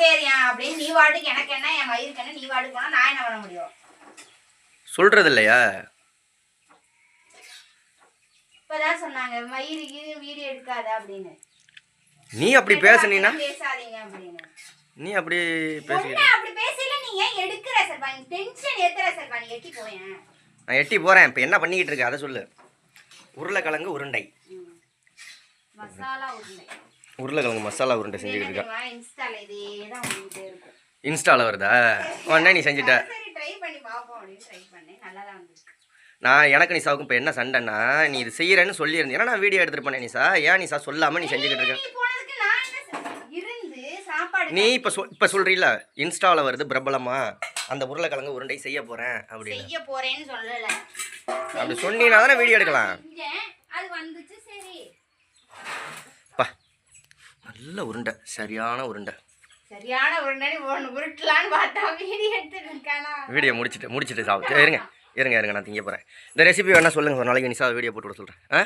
சரியா? அப்படின்னு நீ வாட்டுக்கு எனக்கு என்ன? என் வயிறுக்கு என்ன? நீ வாட்டுக்கு போனா நான் என்ன பண்ண முடியும்? சொல்கிறது இல்லையா இப்பதான் சொன்னாங்க கீது வீடியோ எடுக்காத அப்படின்னு. நீ அப்படி பேசுனீன்னா பேசாதீங்க அப்படின்னு. நீ அப்படி பேசி பொண்ணு அப்படி பேசல நீ ஏன் எடுக்கிற சர்பா நீ டென்ஷன் ஏத்துற சர்பா நீ எட்டி போயேன் நான் எட்டி போகிறேன் இப்போ என்ன பண்ணிக்கிட்டு இருக்க? அதை சொல்லு. உருளைக்கிழங்கு உருண்டை. மசாலா உருண்டை. உருளைக்கிழங்கு மசாலா உருண்டை செஞ்சுக்கிட்டு இருக்கேன் இன்ஸ்டாவில் வருதா? உடனே நீ செஞ்சுட்ட. நான் எனக்கு நிசாவுக்கும் இப்போ என்ன சண்டைன்னா நீ இது செய்கிறேன்னு சொல்லியிருந்தேன். ஏன்னா நான் வீடியோ எடுத்துகிட்டு போனேன் நிசா ஏன் நிசா சொல்லாமல் நீ செஞ்சுக்கிட்டு இருக்க? நீ இப்போ சொல் இப்போ சொல்கிறீல்ல இன்ஸ்டாவில் வருது பிரபலமா அந்த உருளைக்கிழங்கு உருண்டை செய்ய போகிறேன் அப்படின்னு. அப்படி சொன்னீங்கன்னா தானே வீடியோ எடுக்கலாம். நல்ல உருண்டை சரியான உருண்டை. சரியான உருண்டை ஒன்று உருட்டலான்னு பார்த்தா வீடியோ முடிச்சிட்டு முடிச்சிட்டு சாப்பிட்டு இருங்க இருங்க இருங்க நான் திங்க போகிறேன் இந்த ரெசிபி வேணா சொல்லுங்கள் ஒரு நாளைக்கு நிசா வீடியோ போட்டு விட சொல்கிறேன் ஆ?